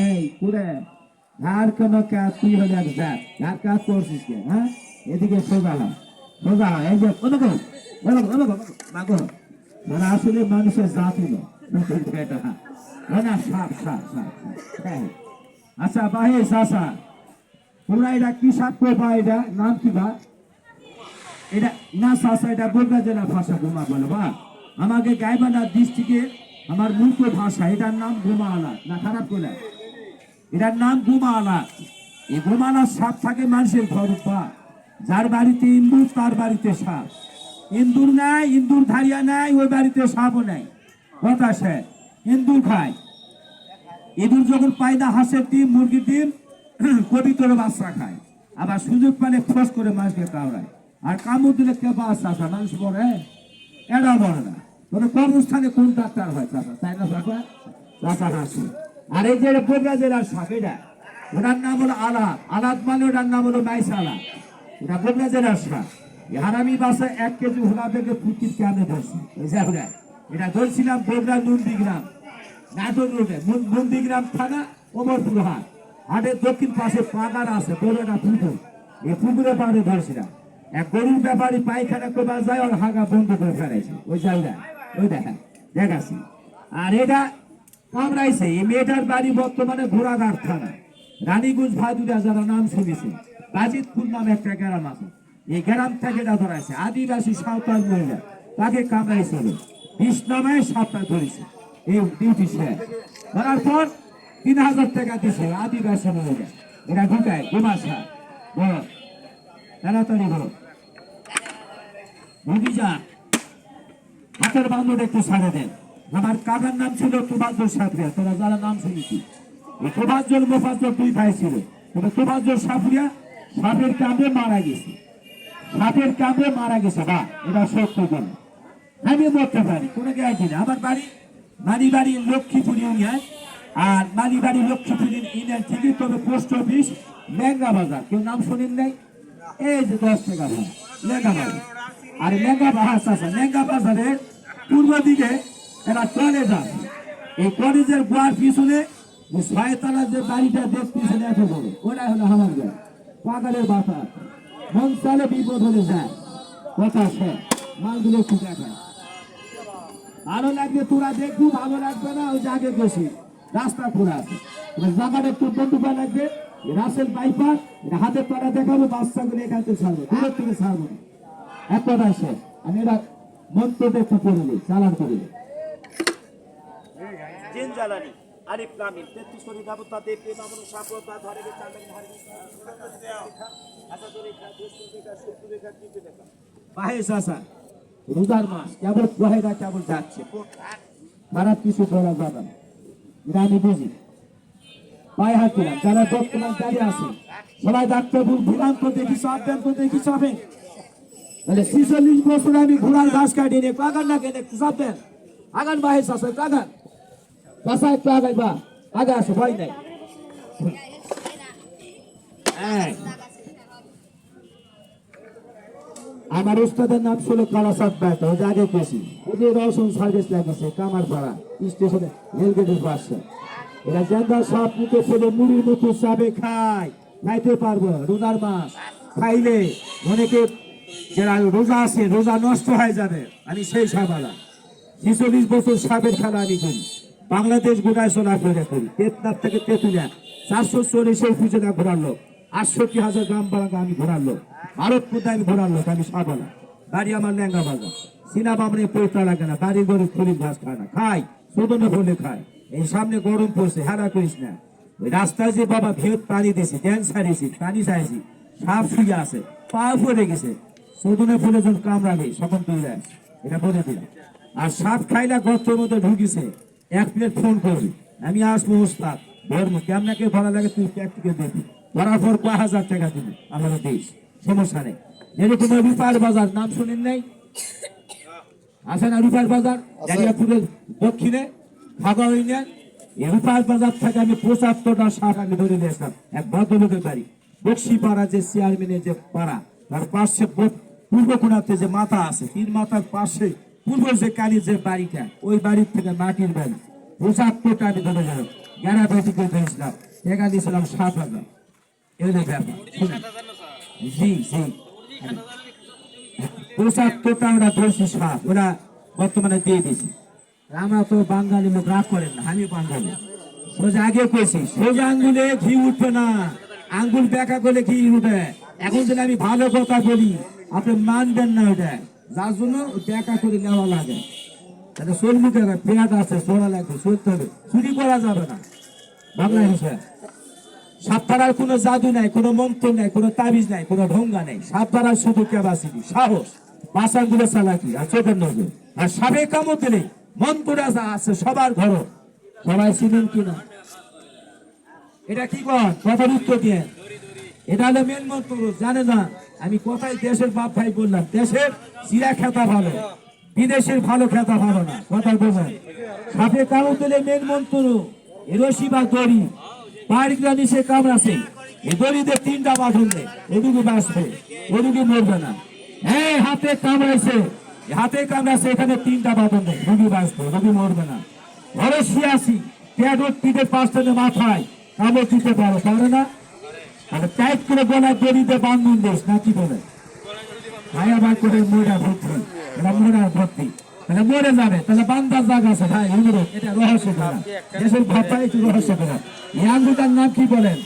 এই কুড়ে। আর কোন কাজ তুই যাক আর কাজ করছিস কে হ্যাঁ? এদিকে সোজা হ সোজা হ। এই যে মানে আসলে মানুষের জাতি না না সাপ সাপ হ্যাঁ। আচ্ছা বাহে সাসা তোমরা এটা কি সাপ করবা এটা? নাম কি বা এটা, না সাসা এটা বলবা জেলা ভাষা ঘুমা বলো আমাকে গাইবান্ধা ডিস্ট্রিক্টে আমার মুখ্য ভাষা, এটার নাম ঘুমা আলা না, খারাপ করে। এটার নাম গুমা আলা এই গুমালা সাপ থাকে মানুষের ঘর পা যার বাড়িতে ইন্দুর, তার বাড়িতে সাপ। ইন্দুর নাই, ইন্দুর ধারিয়া নাই, ওই বাড়িতে সাপও নাই। কথা সে, ইন্দুর খায়। ইঁদুর যখন পায় না, হাঁসের ডিম, মুরগির ডিম কবিতর বাচ্চা খায়। আবার সুযোগ পেলে ফস করে মাছকে কামড়ায়। আর কামড় দিলে কে বাচ্চা আসা মানুষ মরে। এটা মরে না। তবে কর্মস্থানে কোন ডাক্তার হয়? চাষা তাই না চাষা চাষা হাসি। আর এই যে বোবরা জেলার সাপ এটা ওটার নাম হলো আলাদ। আলাদ মানে ওটার নাম হলো মাইসালা। এটা বোবরা জেলার সাপ হারামি বাসা এক কেজি হোলা থেকে পুটির এই যে এটা ধরছিলাম বোবরা নুন্দি গ্রাম নাটক রোডে মন- নন্দীগ্রাম থানা ওমরপুর হাট। হাটের দক্ষিণ পাশে পাগার আছে বড় একটা পুকুর। এই পুকুরে পাড়ে ধরছিলাম। এক গরুর ব্যাপারী পায়খানা করবার যায়, আর হাগা বন্ধ করে ফেলাইছে ওই জায়গা ওই আর এটা কামড়াইছে, এই মেয়েটার বাড়ি বর্তমানে ঘোড়াঘাট থানা, রানীগঞ্জ ভাদুরা যারা নাম শুনেছে। বাজিতপুর নামে একটা গ্রাম আছে। এই গ্রাম থেকে এটা ধরাইছে। আদিবাসী সাঁওতাল মহিলা, তাকে কামড়াইছিল বিষ নামে সাপটা ধরেছে। এই ডিউটি করার পর তিন হাজার টাকা দিছে আদিবাসী মহিলা। এটা ঢুকায় গোমাশা বড় তাড়াতাড়ি বড় ভূমিজা হাতের বান্ধব একটু ছাড়ে দেন। আমার কাকার নাম ছিল তুবাজ্জল সাফরিয়া তোরা যারা নাম শুনেছি। এই তুবাজ্জল দুই ভাই ছিল। তবে তুবাজ্জল সাফরিয়া সাপের কামড়ে মারা গেছে। সাপের কামড়ে মারা গেছে, বা, এটা সত্য বল। আমি মরতে পারি, কোনো গ্যারান্টি নেই। আমার বাড়ি মানি বাড়ি লক্ষ্মীপুর ইউনিয়ন। আর মানি বাড়ি লক্ষ্মীপুর ইউনিয়ন থেকে তবে পোস্ট অফিস লেঙ্গা বাজার। কেউ নাম শোনেন নাই? এই যে দশ টাকা ভাড়া বাজার। আর লেঙ্গা বাহার চাষা লেঙ্গা বাজারের পূর্ব দিকে একটা কলেজ আছে এই কলেজের গোয়ার পিছনে ছয়তলা যে বাড়িটা পিছনে এত বড় ওটাই হলো আমার ঘর পাগলের বাতা মন চালে বিপদ হলে যায়। কথা সে মালগুলো একটু ভালো লাগবে তোরা দেখবি, ভালো লাগবে না, ওই জাগে গেছি। রাস্তা খোলা আছে। জায়গাটা একটু বন্ধুপা লাগবে। রাসেল বাইপার এটা হাতের পাড়া দেখাবো, বাচ্চাগুলো এখান থেকে ছাড়বো, দূরের থেকে ছাড়বো। এক কথা আমি এটা মন্তব্য একটু করে দিই চালান করে দিই জিন জ্বালানি আরিফ কামিল তেত্রিশ কোটি দেবতা দেব ধরে ধরে চাষা রোজার মাস কেবল পহেরা কেবল যাচ্ছে। খারাপ কিছু করা যাবে না। এটা আমি বুঝি। পায়ে হাত দিলাম যারা বর্তমান দাঁড়িয়ে আছে সবাই ডাক্তার ভুলান্ত দেখি চাপবেন দেখি চাপেন তাহলে ছিচল্লিশ বছর আমি ঘোড়ার ঘাস কাটিয়ে নিয়ে কাগান না কেনে চাপবেন আগান বাহে চাষা কাগান চাষা একটু আগাই, বা। আগে আসো, ভয় নাই। আমার উস্তাদের নাম ছিল কালাসাদ ব্যাট যে আগে ওই যে রসুন সার্ভিস লাগিয়েছে কামারপাড়া, স্টেশনে রেলগেটের পাশে। এরা জেন্দা সাপ মুখে ফেলে মুড়ির মতো চাবে খায়। খাইতে পারব, রোজার মাস। খাইলে অনেকে যারা রোজা আছে, রোজা নষ্ট হয়ে যাবে। আমি সেই সাবালা। ছিচল্লিশ বছর সাপের খেলা আমি করি। বাংলাদেশ গোটায় চলাফেরা করি। তেতনাথ থেকে তেতুলিয়া, চারশো চল্লিশের পিছনে ঘোরালো আটষট্টি হাজার গ্রাম বাংলা আমি ঘোরালো ভারত কোথায় আমি ঘোরালো আমি সাবালা। বাড়ি আমার ল্যাঙ্গা বাজার সিনা বামনে পয়সা লাগে না। বাড়ি গরু খরিদ ঘাস খায় না। খাই শোধনে বলে খায়। এই সামনে গরম পড়ছে। হারা করিস না। ওই রাস্তায় যে বাবা ভেদ পানি দিয়েছে ড্যান্স সারিয়েছি পানি চাইছি, সাপ শুয়ে আছে, পা পড়ে গেছে। শোধনে ফুলে যখন কামড়াবে সকল তুই দেয়। এটা বলে দিলাম। আর সাপ খাইলা গর্তের মধ্যে ঢুকিছে এক প্লেট ফোন করবি আমি আসব ওস্তাদ ধর্ম কেমনাকে ভালো লাগে তুই প্র্যাকটিকে দেখবি। ধরার পর কয় হাজার টাকা দিবি আমার দিস সমস্যা নেই। এরকম রূপার বাজার নাম শুনেন নাই? আছে না রূপার বাজার? জারিয়াপুরের দক্ষিণে ভাগা ইউনিয়ন এই রূপার বাজার থেকে আমি পঁচাত্তরটা শাক আমি ধরে নিয়ে আসলাম। এক ভদ্রলোকের বাড়ি। বক্সিপাড়া যে চেয়ারম্যানের যে পাড়া তার পাশে পূর্ব কোণাতে যে মাথা আছে, তিন মাথার পাশে পূর্ব যে কালীর যে বাড়িটা, ওই বাড়ির থেকে মাটির বাড়ি। পঁচাত্তরটা আমি ধরে গেলাম। গ্যারা বেশি করে দিয়েছিলাম টাকা দিয়েছিলাম সাত হাজার। যে ব্যাপার। জি জি। পঁচাত্তরটা আমরা ধরছি সাপ ওরা বর্তমানে দিয়ে দিয়েছি। আমরা তো বাঙালি লোক, রাগ করেন না। আমি বাঙালি। সোজা আগে কইছি, সোজা আঙ্গুলে ঘি উঠবে না। আঙ্গুল দেখা করলে ঘি উঠে এখন যদি আমি ভালো কথা বলি আপনি মানবেন না ওটা যার জন্য দেখা করে নেওয়া লাগে। তাহলে শরীর পেঁয়াজ আছে, সোনা লাগবে সরতে হবে। চুরি করা যাবে না। বাংলা হিসেবে সাপ ধরার কোনো জাদু নাই, কোনো মন্ত্র নাই, কোনো তাবিজ নাই, কোনো ঢঙ্গা নেই। ধরার শুধু ক্যাপাসিটি, সাহস, বাসাগুলো চালাকি আর চোখের নজর। আর সাপে কামড় দিলে মন্ত্রটা যা আছে সবার ঘর। সবাই চিনেন কিনা এটা কি কথার উত্তর দিয়ে। এটা হলো মেন মন্ত্র জানে না। আমি কোথায় দেশের বাপ ভাই বললাম দেশের চিরা খেতা ভালো, বিদেশের ভালো খেতা ভালো না কথা বলবেন সাপে কামড় দিলে মেন মন্ত্র রশি বা দড়ি বাড়িগুলা নিচে কামড়াছে এই দড়িতে তিনটা বাঁধন দেয় ওদিকে বাঁচবে, ওদিকে মরবে না। হ্যাঁ হাতে কামড়াইছে হাতে কামড়াছে এখানে তিনটা বাঁধন দেয় রুগী বাঁচবে, রুগী মরবে না। ঘরে শিয়াছি পেটর পিঠের পাঁচটা মাথায়, কামড় দিতে পারো, পারে না? আর টাইট করে গলায় দড়িতে বান্ধন দেশ নাকি বলে ভাইয়া ভাই করে ময়রা ভর্তি। এটা ময়রা ভর্তি। তাহলে মরে যাবে, তাহলে বান্দার জায়গা আছে ভাই অনুরোধ এটা রহস্য করা। দেশের ভাষা একটু রহস্য করা। এই নাম কি বলেন?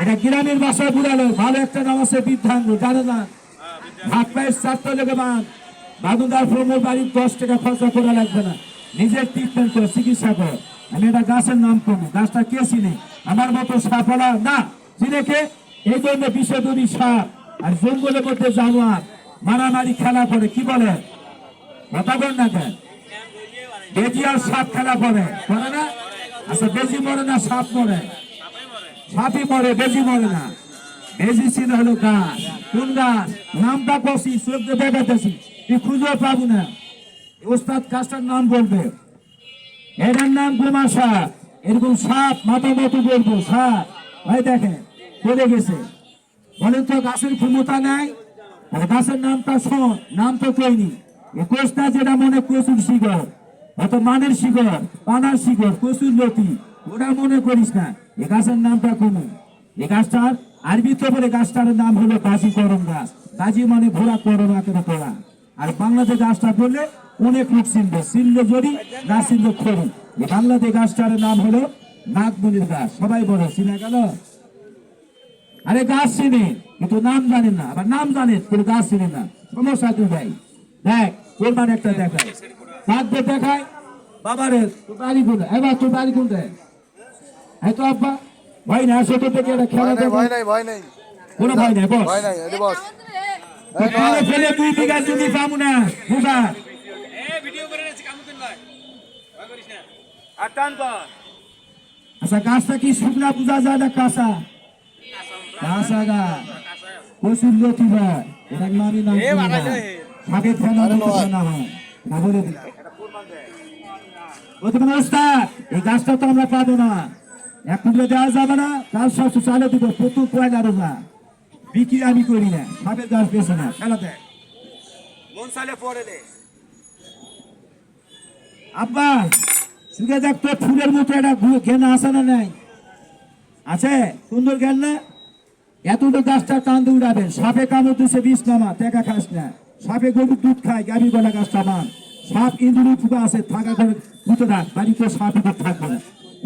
এটা গ্রামের ভাষায় বুড়ালো ভালো একটা নাম আছে বৃদ্ধাঙ্গুল জানে না? হাত পায়ের চারটা লেগে বান বাগুদার ফ্রমের বাড়ির দশ টাকা খরচা করা লাগবে না। নিজের ট্রিটমেন্ট কর, চিকিৎসা কর। আমি এটা গাছের নাম করব। গাছটা কে চিনি? আমার মতো সাপলা না। কে এই জন্য বিষদুরি সাপ আর জঙ্গলের মধ্যে জানোয়ার মারামারি খেলা করে, কি বলে? কথা বল না কেন? বেজি আর সাপ খেলা করে করে না? আচ্ছা বেজি মরে না, সাপ মরে? সাপই মরে, বেজি মরে না। বেজি ছিল হলো গাছ। কোন গাছ? নামটা কষি চোখ দেখাতেছি তুই খুঁজে পাবো না। ওস্তাদ গাছটার নাম বলবে। এটার নাম গোমা সাপ। এরকম সাপ মাথা মতো বলব, সাপ। ভাই দেখেন পড়ে গেছে বলেন তো গাছের ক্ষমতা নাই। গাছের নামটা শোন, নাম তো এ কোষটা যেটা মনে কচুর শিকড় অত মানের শিকড়, পানার শিকড়, কচুর লতি, ওটা মনে করিস না। এ গাছের নামটা কোনো এই গাছটার আরবিতে বলে গাছটার নাম হলো গাছি করম গাছ। গাছি মানে ঘোড়া, করম আকারে তোলা আর বাংলাতে গাছটা বললে অনেক লোক চিনবে চিনলে জড়ি, না চিনলে খড়ি। বাংলাতে গাছটার নাম হলো নাগমণির গাছ। সবাই বলে, চিনা গেল? আরে গাছ চিনি কিন্তু নাম জানেন না। আবার নাম জানে কিন্তু গাছ চিনি না। সমস্যা তুই ভাই? দেখ তোর মানে একটা দেখায়। থাকবে দেখায়। বাবারে তোর বাড়ি কোন এবার তোর বাড়ি কোন দেয় এই তো আব্বা ভাই না ছোট থেকে একটা খেলা দেখো। ভয় নাই ভয় নাই। কোনো ভয় নাই বস। ভয় নাই এদি বস। তো ফেলে ফেলে দুই বিঘা জমি পাবো না বুঝা? আর টান কর আচ্ছা গাছটা কি শুকনা বোঝা যায় না কাঁচা? কাঁচা গাছ প্রচুর লতি এটা নাম করি ফেনা মতো হয়। না বলে দিলাম। বর্তমানে ওস্তাদ এই গাছটা তো আমরা পাবো না। এক টুকরো দেওয়া যাবে না কাল সব চালে দিব প্রচুর পয়লা রোজা। বিক্রি আমি করি না সাপের গাছ না খেলা দেয়। মন সালে পড়ে দে। আব্বা শুকে দেখ তোর ফুলের মতো একটা ঘেনা আছে না নাই? আছে? সুন্দর জ্ঞান না এতটা গাছটা টান দিয়ে উড়াবেন। সাপে কামড় দিছে বিষ নামা, টেকা খাস না। সাপে গরুর দুধ খায় গাড়ি গলা গাছটা মান। সাপ ইঁদুরি ফুকা আছে, থাকা করে দুটো রাখ বাড়িতে সাপ ইঁদুর থাকবে না।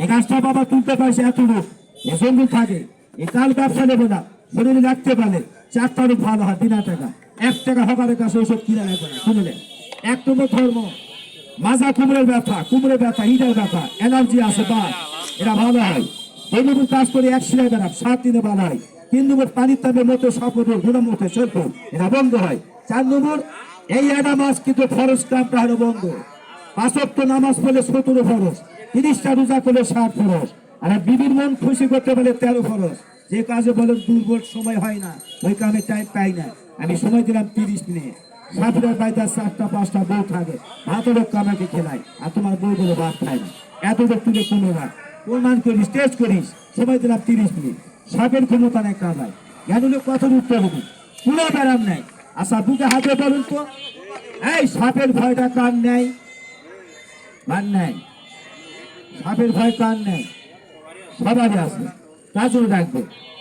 এই গাছটা বাবা তুলতে পারছে এত লোক এ জঙ্গল থাকে। এ কাল ব্যবসা নেবে না, শরীরে রাখতে পারলে চারটা লোক ভালো হয়, বিনা টাকা। এক টাকা হকারের কাছে ওইসব কিনা লাগবে না শুনলে এক নম্বর ধর্ম, মাজা কুমড়ের ব্যথা কুমড়ের ব্যথা হিটের ব্যথা এনার্জি আছে বা এটা ভালো হয়। দৈনন্দিন কাজ করে এক সিলাই বেড়াব সাত দিনে ভালো হয়। তিন নম্বর পানির তাপের মতো সাপোর গুণের মতো চলতো এটা বন্ধ হয়। চার নম্বর, এই একটা মাস কিন্তু ফরজ কামটা হলো বন্ধ। পাঁচক্ত নামাজ পড়লে সতেরো ফরজ, তিরিশটা রোজা করলে ষাট ফরজ, আর বিবির মন খুশি করতে পারলে তেরো ফরজ। যে কাজে বলেন দুর্বল সময় হয় না, ওই কামে টাইম পাই না। আমি সময় দিলাম তিরিশ মিনিট। সাতটার বাড়িতে চারটা, পাঁচটা বউ থাকে, ভাত লোক কামাকে খেলায়, আর তোমার বউ গুলো ভাত খায় না। এত তুলে কোনো রাখ প্রমাণ করিস টেস্ট করিস। সময় দিলাম তিরিশ মিনিট। সাপের ক্ষমতা নেই জ্ঞান লোক কথার উত্তর হবে। কোনো ব্যারাম নাই। আচ্ছা বুকে হাতে বলুন তো। এই সাপের ভয়টা কার নেই? মান নাই? সাপের ভয় কার নেই? সবারই আছে। কাজও রাখবে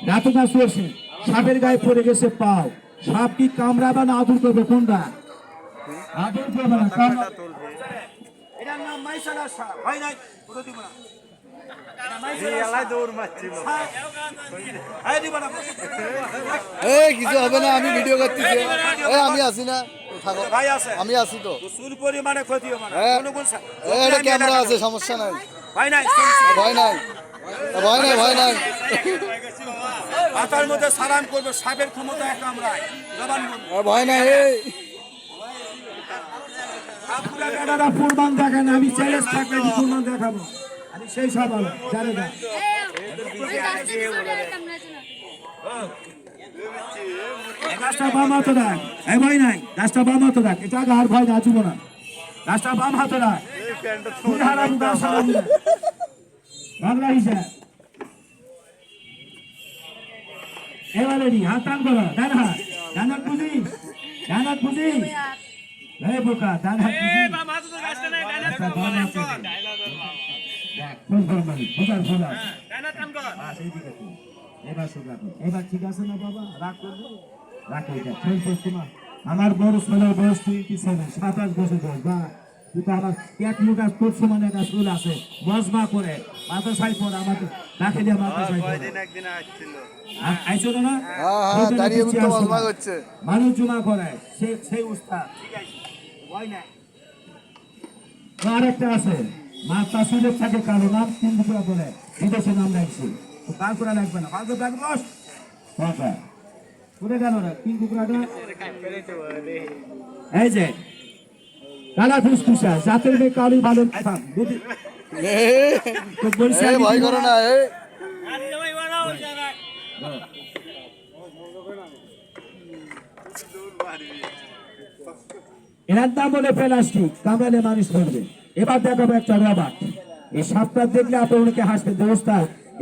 গাছ গাছ চলছে সাপের গায়ে পড়ে গেছে পাও। সাপ কি কামড়াবে না আদর করবে? কোনটা? আদর করবে না। কামড়া এটার নাম মাইশালা সাপ। হয় নাই? এই কিছু হবে না আমি ভিডিও করতেছি। এই আমি আছি না। থাকো। ভাই আছে। আমি আছি তো। প্রচুর পরিমাণে ক্ষতি হ্যাঁ। এটা ক্যামেরা আছে সমস্যা নাই। ভাই নাই ভয় নাই। ভয় নাই ভয় নাই। মাথার মধ্যে সালাম করবে সাপের ক্ষমতা এক কামড়ায় জবান বন্ধ। আর ভয় নাই আপনারা দেখেন আমি চ্যালেঞ্জ থাকলে আমি দেখাবো। আমি সেই সব জানে না। গাছটা বাম হাতে রাখ। এই ভয় নাই গাছটা বাম হাতে রাখ। এটা আর ভয় না চুবো না গাছটা বাম হাতে রাখ। বাংলা হিসাব এবারে হাত টান করো ডান হাত। ডান হাত বুঝিস ডান হাত বুঝিস এই বোকা ডান হাত বুঝিস আচ্ছা, ডান হাত বুঝিস। দেখ, এবার এবার ঠিক আছে না বাবা? রাগ করব রাখ এটা ফোন আমার বড় ছেলের বয়স কি ছেলে? সাতাশ বছর বয়স বা? তুই তো আমার এক মুখা করছ মানে একটা চুল আছে। বজমা করে মাথা সাই পর আমাকে ডাকে দিয়ে মাথা সাই পর একদিন আসছিল? আইছো না? হ্যাঁ হ্যাঁ মজমা মানুষ জমা করে সেই উস্তাদ। ভয় নাই। আর একটা আছে। মাথা সুযোগ থাকে কালো নাম তিন টুকরা করে। বিদেশে নাম রাখছি। তো কার করে লাগবে না? কার করে লাগবে বস কথা কোথায় গেল রে তিন টুকরাটা এই যে কালা ফুসফুসা জাতের মেয়ে কালি ভালো তো বলছি ভয় করো না? এনার নাম বলে প্লাস্টিক কামড়ালে মানুষ মরবে এবার দেখাবো একটা রবার্ট। এই সাপটা দেখলে আপনি ওনাকে হাসতে দেবস্থা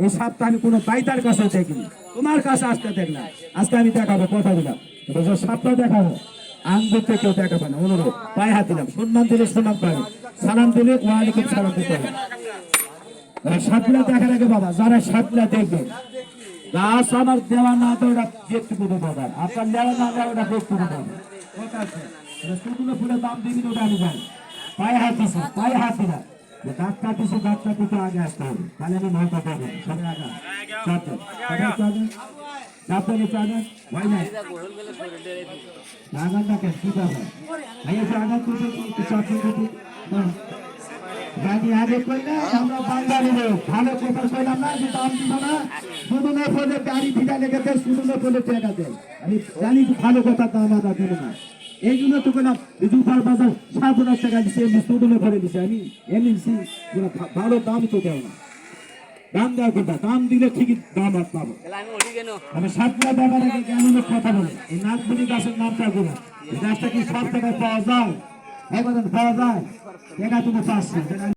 এই সাপটা আমি কোনো পাইতার কাছে দেখিনি। তোমার কাছে আসতে দেখলাম আজকে আমি দেখাবো, কথা দিলাম। সাপটা দেখাবো। আঙ্গুরতে কেউ দেখাবে না, অনুরোধ। পায়ে হাত দিলাম। সম্মান দিলে সম্মান পাবে। সালাম দিলে ওয়ালাইকুম সালাম দিতে হবে। সাপলা দেখার আগে বাবা, যারা সাপলা দেখবে গাছ আমার দেওয়া না তো ওটা ব্যক্তিগত ব্যাপার। আপনার দেওয়া না দেওয়া ওটা ব্যক্তিগত ব্যাপার। কথা আছে। শুকনো ফুলের দাম দিবি ওটা আমি জানি। পায়ে হাত দিছে, পায়ে হাত দিলা যে দাঁত কাটিছে, দাঁত আগে আসতে হবে। তাহলে আমি নৌকা পাবো সবাই আগে সবাই একটু আগে ভয় নাই। আগান না কেন কি ব্যাপার? ভাই, একটু আগান তুই একটু একটু জানি আগে কইলে আমরা বাঙালি ভালো কথা কইলাম না যে দাম দিব না। বলে গাড়ি দেয় আমি জানি ভালো কথা দাম আদা দিব না। এই জন্য তো কইলাম এই বাজার সাত হাজার টাকা দিচ্ছে এমনি শুধু ভরে দিছে। আমি এমনি ভালো দাম তো দেও না। দাম দেওয়ার কথা দাম দিলে ঠিকই দাম আর পাবো। আমি সাতটা ব্যাপারে কেমন কথা বলে? এই নাগপুরি গাছের নামটা করে গাছটা কি সাত টাকায় পাওয়া যায়? একবার পাওয়া যায়? টাকা তুমি পাচ্ছি